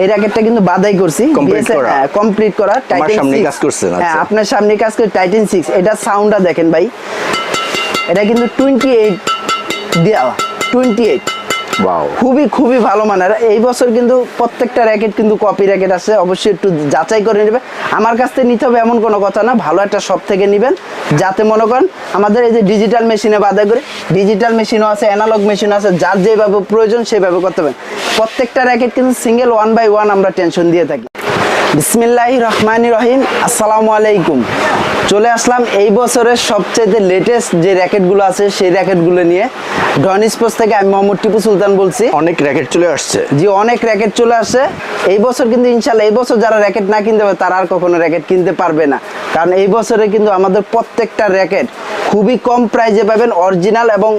এই র্যাকেটটা কিন্তু বাদাই করছি। কমপ্লিট করা। টাইটেন সামনেই 6 কাজ করছেন, হ্যাঁ আচ্ছা। আপনার সামনে কাজ করে টাইটেন এটা সাউন্ডটা দেখেন ভাই। এটা কিন্তু টোয়েন্টি এইট দেওয়া টোয়েন্টি এইট ওয়াও খুবই খুবই ভালো মানের। এই বছর কিন্তু প্রত্যেকটা র্যাকেট কিন্তু কপি র্যাকেট আছে অবশ্যই একটু যাচাই করে নেবে। আমার কাছ থেকে নিতে হবে এমন কোনো কথা না। ভালো একটা শপ থেকে নেবেন। যাতে মনে করেন আমাদের এই যে ডিজিটাল মেশিনে বাধা করে ডিজিটাল মেশিনও আছে অ্যানালগ মেশিনও আছে যার যেভাবে প্রয়োজন সেভাবে করতে হবে প্রত্যেকটা র্যাকেট কিন্তু সিঙ্গেল ওয়ান বাই ওয়ান আমরা টেনশন দিয়ে থাকি। বিসমিল্লাহ রহমান রহিম আসসালামু আলাইকুম। চলে আসলাম এই বছরের সবচেয়ে লেটেস্ট যে র্যাকেটগুলো আছে সেই র্যাকেটগুলো নিয়ে। ডন স্পোর্টস থেকে আমি মোহাম্মদ টিপু সুলতান বলছি। অনেক র্যাকেট চলে আসছে। জি অনেক র্যাকেট চলে আসে এই বছর কিন্তু ইনশাল্লাহ এই বছর যারা র্যাকেট না কিনতে পারে তারা আর কখনো র্যাকেট কিনতে পারবে না। কারণ এই বছরে কিন্তু আমাদের প্রত্যেকটা র্যাকেট খুবই কম প্রাইজে পাবেন অরিজিনাল এবং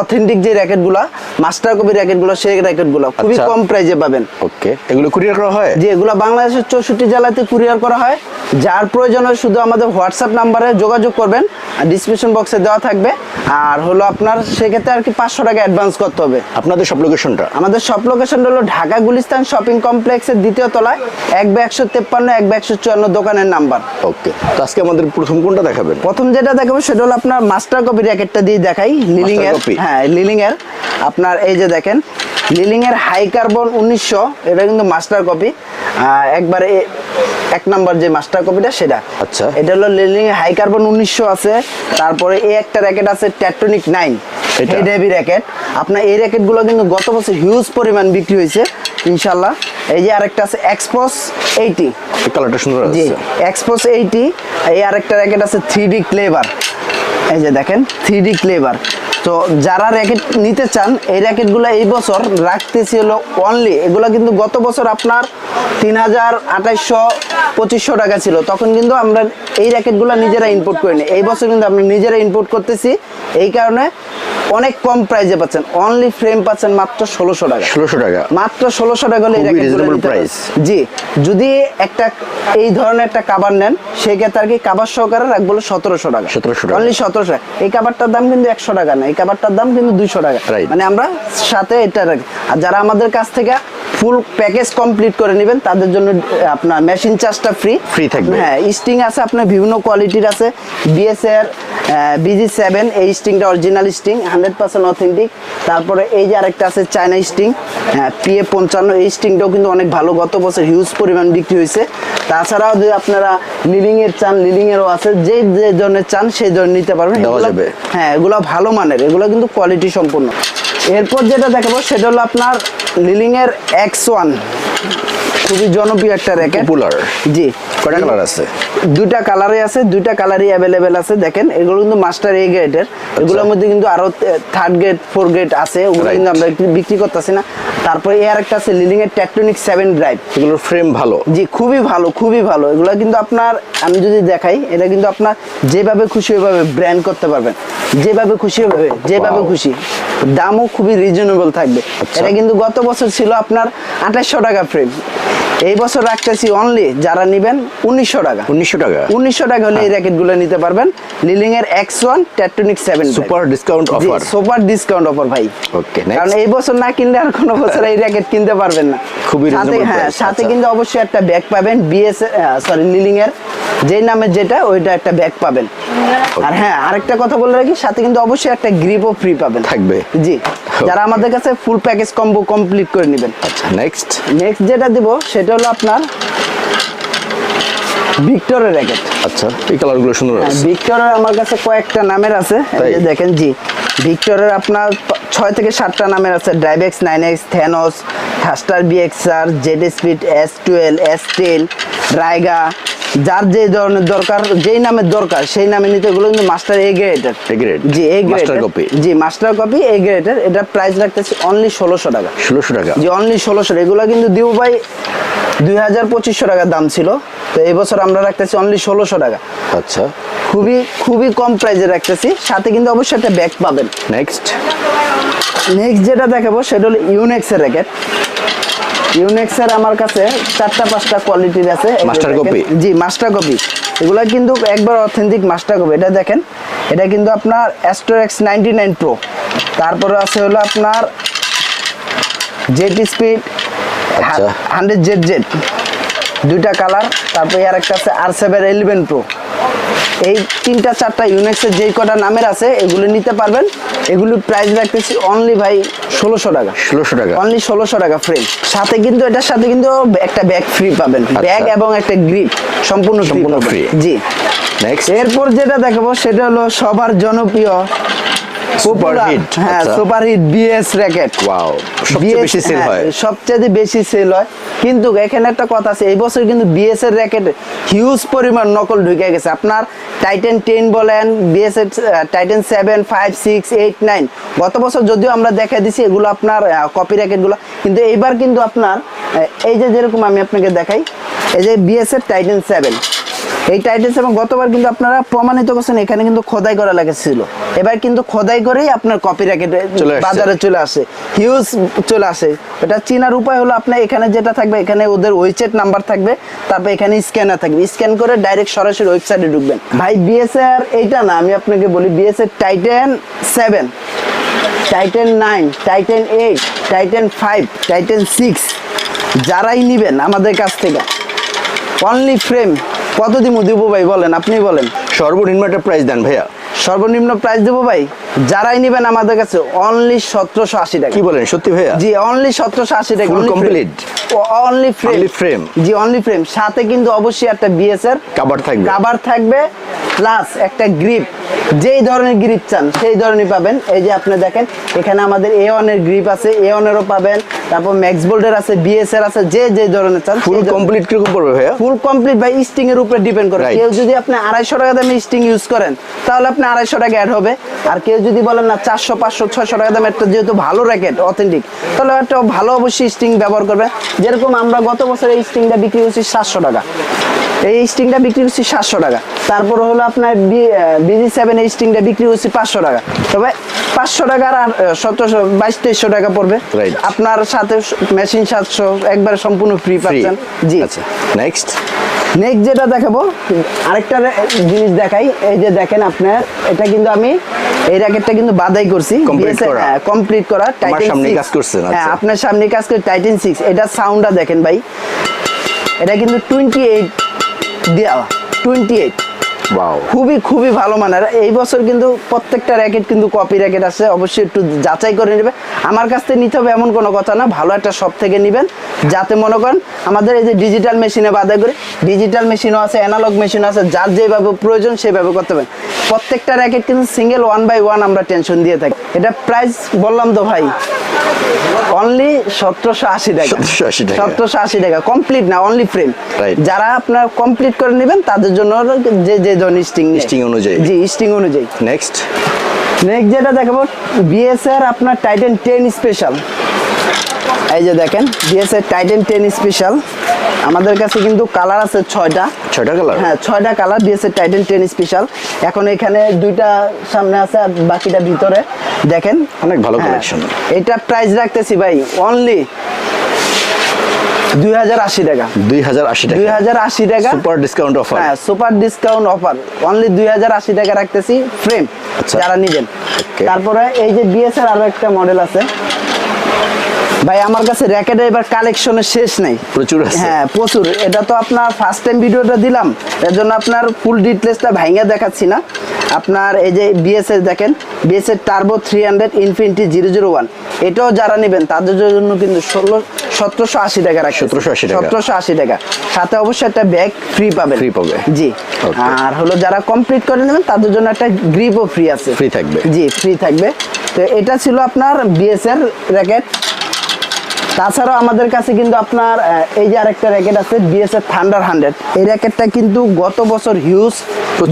অথেন্টিক যে র্যাকেটগুলো মাস্টার কপি র্যাকেটগুলো সেই র্যাকেটগুলো খুবই আচ্ছা। কম প্রাইজে পাবেন। ওকে এগুলো কুরিয়ার করা হয়? যে এগুলো বাংলাদেশের চৌষট্টি জেলাতে কুরিয়ার করা হয়। যার প্রয়োজন হয় শুধু আমাদের হোয়াটসঅ্যাপ নাম্বারে যোগাযোগ করবেন ডিসক্রিপশন বক্সে দেওয়া থাকবে। আর হলো আপনার সেক্ষেত্রে আর কি পাঁচশো টাকা অ্যাডভান্স করতে হবে। আপনাদের সব লোকেশনটা আমাদের সব লোকেশন হলো ঢাকা গুলিস্তান শপিং কমপ্লেক্সের দ্বিতীয় তলায় এক বা একশো তেপ্পান্ন এক বা একশো চুয়ান্ন দোকানের নাম্বার। ওকে তো আজকে আমাদের প্রথম কোনটা দেখাবেন? প্রথম যেটা দেখাবো সেটা হলো আপনার মাস্টার কপি র্যাকেটটা দিয়ে দেখাই লিলিং এর হ্যাঁ লিলিং এর আপনার এই যে দেখেন লিলিং এর হাই কার্বন উনিশশো এটা কিন্তু মাস্টার কপি। একবারে এক নাম্বার যে মাস্টার কপিটা সেটা। আচ্ছা। এটা হলো লিলিং হাই কার্বন উনিশশো আছে তারপরে এই একটা র্যাকেট আছে Tectonic nine? Head heavy racket. আপনার এই র্যাকেটগুলো কিন্তু গত বছর হিউজ পরিমাণ বিক্রি হয়েছে ইনশাল্লাহ এই যে আরেকটা আছে এক্সপোস এইটি এই কালারটা সুন্দর জি এক্সপোস এইটি এই আরেকটা র্যাকেট আছে থ্রি ডি ক্লেভার এই যে দেখেন থ্রি ডি ক্লেভার তো যারা র্যাকেট নিতে চান এই র্যাকেটগুলো এই বছর রাখতেছি হলো অনলি এগুলো কিন্তু গত বছর আপনার তিন হাজার আঠাইশশো পঁচিশশো টাকা ছিল। তখন কিন্তু আমরা এই র্যাকেটগুলো নিজেরা ইম্পোর্ট করিনি এই বছর কিন্তু আমরা নিজেরা ইম্পোর্ট করতেছি। এই কারণে অনেক কম প্রাইজে পাচ্ছেন। অনলি ফ্রেম পাচ্ছেন মাত্র ষোলোশো টাকা। ষোলোশো টাকা। মাত্র ষোলোশো টাকা হলে পারবেন। জি যদি একটা এই ধরনের একটা কাবার নেন সেই ক্ষেত্রে আর কি কাবার সহকারে রাখব সতেরোশো টাকা। 1700 টাকা। অনলি সতেরোশো টাকা। এই কাবারটার দাম কিন্তু একশো টাকা না এই কাবারটার দাম কিন্তু দুইশো টাকা। মানে আমরা সাথে এটা রাখি। আর যারা আমাদের কাছ থেকে ফুল প্যাকেজ কমপ্লিট করে নেবেন তাদের জন্য আপনার মেশিন চার্জটা ফ্রি Free থাকবে। হ্যাঁ স্টিং আছে আপনার বিভিন্ন কোয়ালিটির আছে। বিএস এর বিজি সেভেন এই স্টিংটা original string hundred percent authentic তারপরে এই যে আরেকটা আছে চায়না স্টিং পিএ পঞ্চান্ন এই স্টিংটাও কিন্তু অনেক ভালো গত বছর হিউজ পরিমাণ বিক্রি হয়েছে। তাছাড়াও যদি আপনারা লিলিং এর চান লিলিং এরও আছে যে যে ধরনের চান সেই ধরনের নিতে পারবেন। হ্যাঁ এগুলো ভালো মানের এগুলো কিন্তু কোয়ালিটি সম্পূর্ণ। এরপর যেটা দেখাবো সেটা হলো আপনার লিলিং এর এক্স ওয়ান খুবই জনপ্রিয় একটা র্যাকেট। পপুলার জি। কয়টা কালার আছে? দুইটা কালারে আছে দুইটা কালারই অ্যাভেলেবেল আছে দেখেন। এগুলো কিন্তু মাস্টার এ গ্রেডের এগুলোর মধ্যে কিন্তু আরও থার্ড গ্রেড ফোর গ্রেড আছে। ওগুলো কিন্তু আমরা বিক্রি- করতেছি না। তারপরে এর একটা আছে লিলিং এর টেকটনিক সেভেন ড্রাইভ এগুলোর ফ্রেম ভালো। জি খুবই ভালো খুবই ভালো। এগুলো কিন্তু আপনার আমি যদি দেখাই এটা কিন্তু আপনার যেভাবে খুশি ওইভাবে ব্র্যান্ড করতে পারবেন। যেভাবে খুশি ওইভাবে যেভাবে খুশি। দামও খুবই রিজনেবল থাকবে। আচ্ছা। এটা কিন্তু গত বছর ছিল আপনার আঠাশশো টাকা ফ্রেম এই বছর রাখতেছি অনলি যারা নেবেন উনিশশো টাকা। উনিশশো টাকা। উনিশশো টাকা হলে এই র্যাকেটগুলো নিতে পারবেন। লিলিং এর X one Tectonic seven super discount offer super discount offer ভাই। ওকে কারণ এই বছর না কিনলে আর কোনো বছর এই র্যাকেট কিনতে পারবেন না। খুবই সাথে হ্যাঁ সাথে আচ্ছা। কিন্তু অবশ্যই একটা ব্যাগ পাবেন বিএস সরি লিলিং এর যেই নামের যেটা ওইটা একটা ব্যাগ পাবেন। আর হ্যাঁ আরেকটা কথা বলে রাখি সাথে কিন্তু অবশ্যই একটা গ্রিপও ফ্রি পাবেন। থাকবে। জি যারা আমাদের কাছে ফুল প্যাকেজ কম্বো কমপ্লিট করে নেবেন। আচ্ছা নেক্সট নেক্সট যেটা দিব সেটা হলো আপনার ভিক্টরের র্যাকেট। আচ্ছা এই কালারগুলো সুন্দর হ্যাঁ, আছে ভিক্টরের আমার কাছে কয়েকটা নামের আছে। এই দেখেন জি ভিক্টরের আপনার ছয় থেকে সাতটা নামের আছে। Drivex nine X Thanos thruster BXR Z speed S twelve S ten রাইগা যার যে ধরনের দরকার যেই নামের দরকার সেই নামে নিতে এগুলো কিন্তু মাস্টার এ গ্রেডের? জি এ গ্রেডের copy? জি মাস্টার কপি এ গ্রেডের এটা প্রাইস রাখতেছি অনলি ষোলোশো টাকা। ষোলোশো টাকা। জি অনলি ষোলোশো এগুলো কিন্তু দিউ ভাই দুই হাজার পঁচিশশো টাকার দাম ছিল। তো এই বছর আমরা রাখতেছি অনলি ষোলোশো টাকা। আচ্ছা। খুবই খুবই কম প্রাইজে রাখতেছি। সাথে কিন্তু অবশ্যই একটা ব্যাগ পাবেন। নেক্সট নেক্সট যেটা দেখাবো সেটা হলো ইউনেক্সের র্যাকেট ইউনেক্সের আমার কাছে চারটা পাঁচটা কোয়ালিটির আছে। দেখেন। copy? জি মাস্টার কপি এগুলো কিন্তু একবার অথেন্টিক মাস্টার কপি এটা দেখেন। এটা কিন্তু আপনার অ্যাস্ট্রোএক্স নাইনটি নাইন প্রো তারপরে আছে হলো আপনার jet speed. Hundred Z Z দুইটা কালার তারপরে আর একটা আছে আর সেভেন ইলেভেন প্রো এই তিনটা চারটা ইউনিক্সের যেই কটা নামের আছে এগুলো নিতে পারবেন। এগুলোর প্রাইস রাখতেছি অনলি ভাই ষোলোশো টাকা। ষোলোশো টাকা। অনলি ষোলোশো টাকা ফ্রেম সাথে কিন্তু এটার সাথে কিন্তু একটা ব্যাগ ফ্রি পাবেন। ব্যাগ এবং একটা গ্রিপ সম্পূর্ণ সম্পূর্ণ free। জি। নেক্সট এরপর যেটা দেখাবো সেটা হলো সবার জনপ্রিয় সুপার হিট হ্যাঁ super hit BS racket wow সবচেয়ে বেশি সেল হয় সবচেয়ে বেশি সেল হয়। কিন্তু এখানে একটা কথা আছে এই বছর কিন্তু বিএস এর র্যাকেট হিউজ পরিমাণ নকল ঢুকে গেছে। আপনার টাইটেন টেন বলেন বিএস এর Titan seven five six eight nine গত বছর যদিও আমরা দেখা দিছি এগুলো আপনার কপি র্যাকেটগুলো কিন্তু এইবার কিন্তু আপনার এই যে যেরকম আমি আপনাকে দেখাই এই যে বিএস এর টাইটেন সেভেন এই টাইটেলস এবং গতবার কিন্তু আপনারা প্রমাণিত করছেন এখানে কিন্তু খোদাই করা লেগেছিল। এবার কিন্তু খোদাই করেই আপনার কপি র্যাকেট। বাজারে চলে আসে হিউজ চলে আসে। এটা চিনার উপায় হলো আপনার এখানে যেটা থাকবে এখানে ওদের ওয়েবসাইট নাম্বার থাকবে তারপর এখানে স্ক্যানার থাকবে। স্ক্যান করে ডাইরেক্ট সরাসরি ওয়েবসাইটে ঢুকবেন। ভাই বিএসআর এইটা না আমি আপনাকে বলি BSR Titan seven Titan nine Titan eight Titan five Titan six যারাই নিবেন আমাদের কাছ থেকে অনলি ফ্রেম কত দিব ভাই বলেন? আপনি বলেন। সর্বনিম্ন একটা প্রাইস দেন ভাইয়া। সর্বনিম্ন প্রাইস দেবো ভাই? যারাই নিবেন আমাদের কাছে অনলি সতেরোশো আশি টাকা। কি বলেন সত্যি ভাইয়া? জি অনলি সতেরোশো আশি টাকা only frame G only frame সাথে কিন্তু অবশ্যই একটা এর থাকবে। থাকবে প্লাস একটা গ্রিপ যেই ধরনের গ্রিপ চান সেই ধরনের পাবেন। এই যে আপনি দেখেন এখানে আমাদের এ ওয়ানের গ্রিপ আছে এ ওয়ানেরও পাবেন। তারপর ম্যাক্স বোল্ডের আছে বিএস এর আছে যে যে ধরনের চান ফুল কমপ্লিট কীরকম পড়বে ভাইয়া? ফুল কমপ্লিট বাই স্টিং এর উপরে ডিপেন্ড করে। কেউ যদি আপনি আড়াইশো টাকা দামে স্টিং ইউজ করেন তাহলে আপনি আড়াইশো টাকা অ্যাড হবে। আর কেউ যদি বলেন না, চারশো, পাঁচশো, ছয়শো টাকা দাম একটা যেহেতু ভালো র্যাকেট অথেন্টিক তাহলে একটা ভালো অবশ্যই স্টিং ব্যবহার করবে। যেরকম আমরা গত বছর এই স্টিংটা বিক্রি করছি সাতশো টাকা। এই স্টিংটা বিক্রি করছি সাতশো টাকা। তারপর হলো আপনার বিজি সেভেন এই স্টিংটা বিক্রি করছি পাঁচশো টাকা। তবে পাঁচশো টাকার আর সতেরোশো বাইশ তেইশশো টাকা পড়বে। আপনার সাথে মেশিন সাতশো একবার সম্পূর্ণ ফ্রি পাচ্ছেন। জি। আচ্ছা নেক্সট নেক্সট যেটা দেখাবো আরেকটা জিনিস দেখাই। এই যে দেখেন আপনার এটা কিন্তু আমি এই র্যাকেটটা কিন্তু বাদাই করছি। কমপ্লিট করা। টাইটেন সামনেই কাজ করছেন, হ্যাঁ আচ্ছা। আপনার সামনে কাজ করে টাইটেন সিক্স এটা সাউন্ডটা দেখেন ভাই। এটা কিন্তু টোয়েন্টি এইট দেওয়া টোয়েন্টি এইট ওয়াও খুবই খুবই ভালো মানের। এই বছর কিন্তু প্রত্যেকটা র্যাকেট কিন্তু কপি র্যাকেট আছে। অবশ্যই একটু যাচাই করে নেবে। আমার কাছ থেকে নিতে হবে এমন কোনো কথা না। ভালো একটা শপ থেকে নেবেন। যাতে মনে করেন আমাদের এই যে ডিজিটাল মেশিনে বাধা করে ডিজিটাল মেশিনও আছে অ্যানালগ মেশিন আছে যার যেভাবে প্রয়োজন সেভাবে করতে হবে প্রত্যেকটা র্যাকেট কিন্তু সিঙ্গেল ওয়ান বাই ওয়ান আমরা টেনশন দিয়ে থাকি। এটা প্রাইস বললাম তো ভাই অনলি সতেরোশো আশি টাকা। সতেরোশো আশি টাকা। কমপ্লিট না অনলি ফ্রেম যারা আপনার কমপ্লিট করে নেবেন তাদের জন্য যে যে ধরনের স্টিং Sting অনুযায়ী। জি স্টিং অনুযায়ী। নেক্সট নেক্সট যেটা দেখাবো বিএসআর আপনার টাইটেন টেন স্পেশাল এই যে দেখেন বিএসআর টাইটেন টেন স্পেশাল আমাদের কাছে কিন্তু কালার আছে ছয়টা। ছয়টা কালার হ্যাঁ ছয়টা colour BSR titan ten special এখন এখানে দুইটা সামনে আছে আর বাকিটা ভিতরে। দেখেন? অনেক ভালো হ্যাঁ, কালেকশন এটা প্রাইস রাখতেছি ভাই অনলি দুই হাজার আশি টাকা। দুই হাজার আশি টাকা। দুই হাজার আশি টাকা। সুপার ডিসকাউন্ট অফার হ্যাঁ সুপার ডিসকাউন্ট অফার অনলি দুই হাজার আশি টাকা রাখতেছি ফ্রেম আচ্ছা। যারা নিবেন। তারপরে এই যে বিএসআর আরও একটা মডেল আছে। ভাই আমার কাছে র্যাকেটের এবার কালেকশনের শেষ নাই। প্রচুর আছে। হ্যাঁ প্রচুর। এটা তো আপনার ফার্স্ট টাইম ভিডিওটা দিলাম। এর জন্য আপনার ফুল ডিটেলসটা ভাইঙ্গা দেখাচ্ছি না। আপনার এই যে বিএসএস দেখেন BSS turbo three hundred infinity zero zero one এটাও যারা নেবেন তাদের জন্য কিন্তু ষোলো সতেরোশো আশি টাকা রাখছে। 1780 টাকা। সতেরোশো আশি টাকা। সাথে অবশ্যই একটা ব্যাগ ফ্রি পাবেন। ফ্রি পাবে। জি। আর হলো যারা কমপ্লিট করে নেবেন তাদের জন্য একটা গ্রিপও ফ্রি আছে। ফ্রি থাকবে। জি ফ্রি থাকবে। তো এটা ছিল আপনার বিএস এর র্যাকেট তাছাড়াও আমাদের কাছে কিন্তু আপনার এই যে আরেকটা র্যাকেট আছে বিএসএফ থান্ডার হান্ড্রেড এই র্যাকেটটা কিন্তু গত বছর হিউজ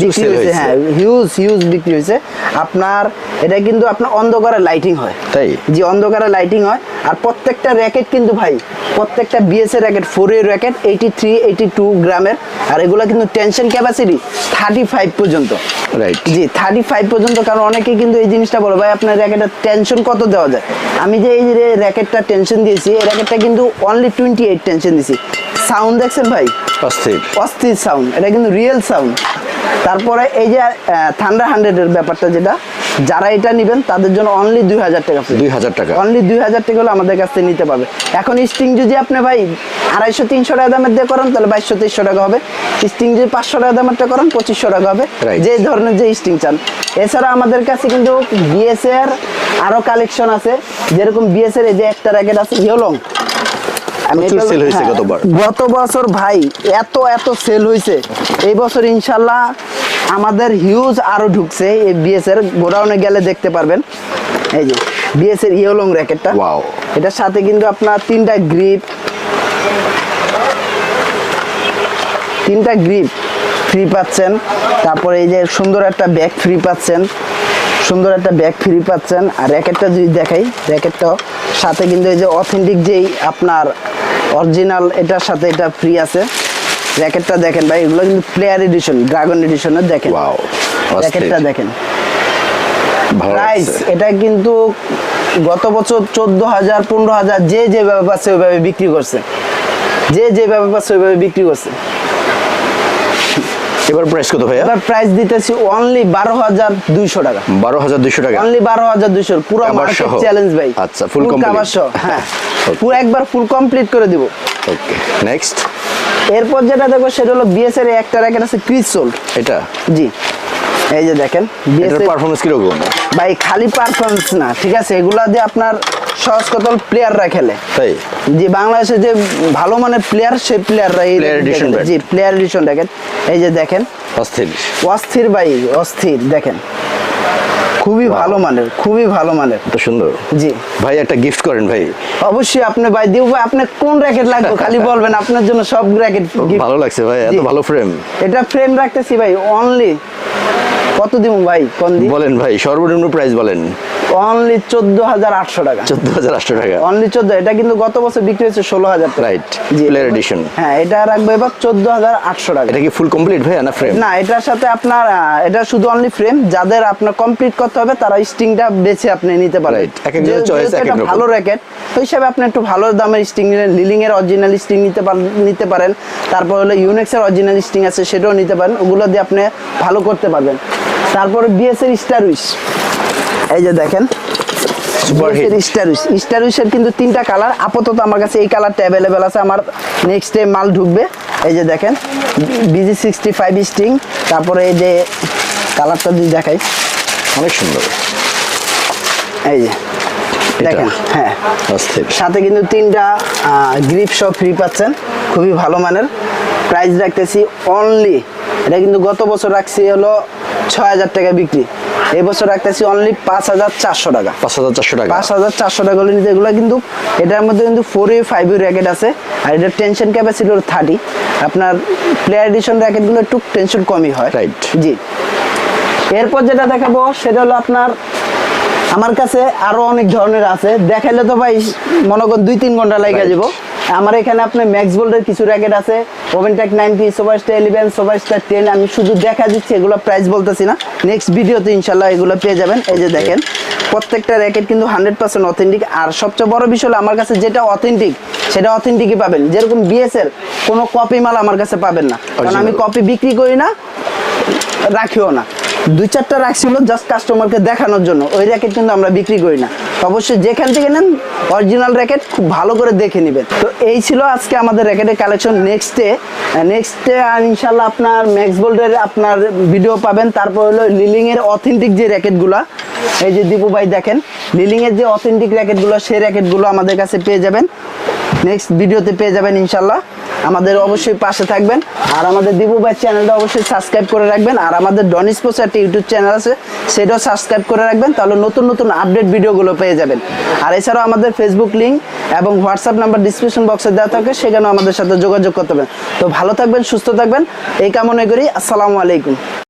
বিক্রি হয়েছে। হ্যাঁ হিউজ হিউজ বিক্রি হয়েছে আপনার এটা কিন্তু আপনার অন্ধকারে লাইটিং হয় তাই? যে অন্ধকারে লাইটিং হয় আর প্রত্যেকটা র্যাকেট কিন্তু ভাই প্রত্যেকটা বিএস এর র্যাকেট ফোর এর racket eighty three eighty two গ্রামের আর এগুলো কিন্তু টেনশন ক্যাপাসিটি থার্টি ফাইভ পর্যন্ত। রাইট জি থার্টি ফাইভ পর্যন্ত কারণ অনেকে কিন্তু এই জিনিসটা বলে ভাই আপনার র্যাকেটের টেনশন কত দেওয়া যায়? আমি যে এই যে র্যাকেটটা টেনশন দিয়েছি এই র্যাকেটটা কিন্তু অনলি টোয়েন্টি এইট টেনশন দিয়েছি সাউন্ড দেখছেন ভাই? অস্থির। অস্থির সাউন্ড এটা কিন্তু রিয়েল সাউন্ড তারপরে এই যে থান্ডার হান্ড্রেডের ব্যাপারটা যেটা যারা এটা নেবেন তাদের জন্য অনলি দুই হাজার টাকা দুই হাজার টাকা। অনলি দুই হাজার টাকা হলে আমাদের কাছ থেকে নিতে পারবে। এখন স্টিং যদি আপনি ভাই আড়াইশো তিনশো টাকা দামের দিয়ে করেন তাহলে বাইশশো তেইশশো টাকা হবে। স্টিং যদি পাঁচশো টাকা দামের দামেরটা করেন পঁচিশশো টাকা হবে। যে ধরনের যে স্টিং চান। এছাড়া আমাদের কাছে কিন্তু বিএস এর আরও কালেকশন আছে। যেরকম বিএস এর এই যে একটা র্যাকেট আছে ইয়েলং আমি প্রচুর এটা- হয়েছে হ্যাঁ, গতবার। গত বছর ভাই এত এত সেল হয়েছে। এই বছর ইনশাল্লাহ আমাদের হিউজ আরও ঢুকছে। এই বিএস এর গোডাউনে গেলে দেখতে পারবেন। এই যে বিএস এর ইয়েলং র্যাকেটটা. এটার সাথে কিন্তু আপনার তিনটা গ্রিপ তিনটা গ্রিপ ফ্রি পাচ্ছেন। তারপরে এই যে সুন্দর একটা ব্যাগ ফ্রি পাচ্ছেন। সুন্দর একটা ব্যাগ ফ্রি পাচ্ছেন। আর র্যাকেটটা যদি দেখাই র্যাকেটটাও সাথে কিন্তু এই যে অথেন্টিক যেই আপনার অরিজিনাল এটার সাথে এটা ফ্রি আছে। র্যাকেটটা দেখেন ভাই এগুলো কিন্তু প্লেয়ার এডিশন ড্রাগন এডিশনের দেখেন। Wow. র্যাকেটটা দেখেন। প্রাইস এটা কিন্তু গত বছর চোদ্দ হাজার পনেরো হাজার যে যেভাবে পাচ্ছে ওইভাবে বিক্রি করছে। যে যেভাবে পাচ্ছে ওইভাবে বিক্রি করছে। এবার প্রাইস কত ভাইয়া? এবার প্রাইস দিতেছি অনলি টাকা। টাকা। অনলি পুরো মার্কেট চ্যালেঞ্জ ভাই। আচ্ছা। সহ, হ্যাঁ. পুরো একবার ফুল কমপ্লিট করে দিব। ওকে নেক্সট এরপর যেটা দেখো সেটা হলো বিএস এর একটা র্যাকেট আছে ক্রিসোল্ড এটা? জি। এই যে দেখেন বিএস এটার পারফরমেন্স কীরকম? ভাই খালি পারফরমেন্স না ঠিক আছে? এগুলা দিয়ে আপনার সহজ কতল প্লেয়াররা খেলে। তাই? যে বাংলাদেশে যে ভালো মানের প্লেয়ার সেই প্লেয়াররা এই। জি প্লেয়ার এডিশন দেখেন এই যে দেখেন। অস্থির। অস্থির ভাই অস্থির দেখেন। খুবই ভালো মানের খুবই ভালো মানের। তো সুন্দর। জি। ভাই একটা গিফট করেন ভাই। অবশ্যই আপনি ভাই দিব ভাই আপনি কোন র্যাকেট লাগবে খালি বলবেন আপনার জন্য সব র্যাকেট ভালো লাগছে ভাই এত ভালো ফ্রেম এটা ফ্রেম রাখতেছি ভাই অনলি কত দিব ভাই? কোন বলেন ভাই সর্বনিম্ন প্রাইস বলেন। অনলি চোদ্দ হাজার আটশো টাকা। চোদ্দ হাজার আটশো টাকা। অনলি চোদ্দ এটা কিন্তু গত বছর বিক্রি হয়েছে ষোলো হাজার রাইট প্লেয়ার এডিশন হ্যাঁ এটা রাখবে এবার চোদ্দ হাজার আটশো টাকা। এটা কি ফুল কমপ্লিট ভাই না ফ্রেম না এটার সাথে আপনার এটা শুধু অনলি ফ্রেম যাদের আপনার কমপ্লিট করতে হবে তারা স্টিংটা বেছে আপনি নিতে পারেন. এক একজনের যেহেতু এক এক ভালো র্যাকেট তো হিসাবে আপনি একটু ভালো দামের স্টিং লিলিং এর অরিজিনাল স্টিং নিতে পার- নিতে পারেন। তারপর হলো ইউনেক্স এর অরিজিনাল স্টিং আছে সেটাও নিতে পারেন। ওগুলো দিয়ে আপনি ভালো করতে পারবেন। তারপরে বিএস এর স্টার উইশ এই যে দেখেন. স্টারুইস স্টারুইসের কিন্তু তিনটা কালার আপাতত আমার কাছে এই কালারটা অ্যাভেলেবেল আছে আমার নেক্সট ডে মাল ঢুকবে। এই যে দেখেন বিজি সিক্সটি ফাইভ স্টিং তারপরে এই যে কালারটা যদি দেখাই অনেক সুন্দর। এই যে দেখেন হ্যাঁ। সাথে কিন্তু তিনটা গ্রিপ সব ফ্রি পাচ্ছেন খুবই ভালো মানের। প্রাইস রাখতেছি অনলি এটা কিন্তু গত বছর রাখছি হলো ছয় হাজার টাকা বিক্রি। এই বছর রাখতেছি অনলি পাঁচ হাজার চারশো টাকা। পাঁচ হাজার চারশো টাকা। পাঁচ হাজার চারশো টাকা হলে নিতে এগুলো কিন্তু এটার মধ্যে কিন্তু ফোর এ ফাইভ এর র্যাকেট আছে আর এটার টেনশন ক্যাপাসিটি হলো থার্টি আপনার প্লেয়ার এডিশন র্যাকেটগুলো একটু টেনশন কমই হয়। Right. জি। এরপর যেটা দেখাবো সেটা হলো আপনার আমার কাছে আরও অনেক ধরনের আছে। দেখাইলে তো ভাই মনে করেন দুই তিন ঘণ্টা লেগে. যাব আমার এখানে আপনার ম্যাক্স বোল্ডের কিছু র্যাকেট আছে। ওভেনটেক ninety super star eleven super star ten আমি শুধু দেখা দিচ্ছি এগুলো প্রাইস বলতেছি না। নেক্সট ভিডিওতে ইনশাল্লাহ এগুলো পেয়ে যাবেন। এই যে দেখেন প্রত্যেকটা র্যাকেট কিন্তু হান্ড্রেড পার্সেন্ট অথেন্টিক আর সবচেয়ে বড় বিষয় হলো আমার কাছে যেটা অথেন্টিক সেটা অথেন্টিকই পাবেন। যেরকম বিএসএর কোনো কপি মাল আমার কাছে পাবেন না। কারণ আমি কপি বিক্রি করি না রাখিও না। দুই চারটা রাখছিল জাস্ট কাস্টমারকে দেখানোর জন্য। ওই র্যাকেট কিন্তু আমরা বিক্রি করি না। অবশ্যই যেখান থেকে নেন অরিজিনাল র্যাকেট খুব ভালো করে দেখে নেবেন। তো এই ছিল আজকে আমাদের র্যাকেটের কালেকশন নেক্সটে নেক্সটে ইনশাল্লাহ আপনার ম্যাক্স বোল্ডের আপনার ভিডিও পাবেন। তারপর হলো লিলিং এর অথেন্টিক যে র্যাকেটগুলো এই যে দীপু ভাই দেখেন লিলিং এর যে অথেন্টিক র্যাকেটগুলো সেই র্যাকেটগুলো আমাদের কাছে পেয়ে যাবেন। নেক্সট ভিডিওতে পেয়ে যাবেন ইনশাল্লাহ আমাদের অবশ্যই পাশে থাকবেন। আর আমাদের দিবু ভাই চ্যানেলটা অবশ্যই সাবস্ক্রাইব করে রাখবেন। আর আমাদের ডনিস একটা ইউটিউব চ্যানেল আছে, সেটাও সাবস্ক্রাইব করে রাখবেন। তাহলে নতুন নতুন আপডেট ভিডিওগুলো পেয়ে যাবেন। আর এছাড়াও আমাদের ফেসবুক লিঙ্ক এবং হোয়াটসঅ্যাপ নাম্বার ডিসক্রিপশন বক্সে দেওয়া থাকে, সেখানেও আমাদের সাথে যোগাযোগ করতে হবে তো ভালো থাকবেন, সুস্থ থাকবেন। এই কামনা করি। আসসালামু আলাইকুম।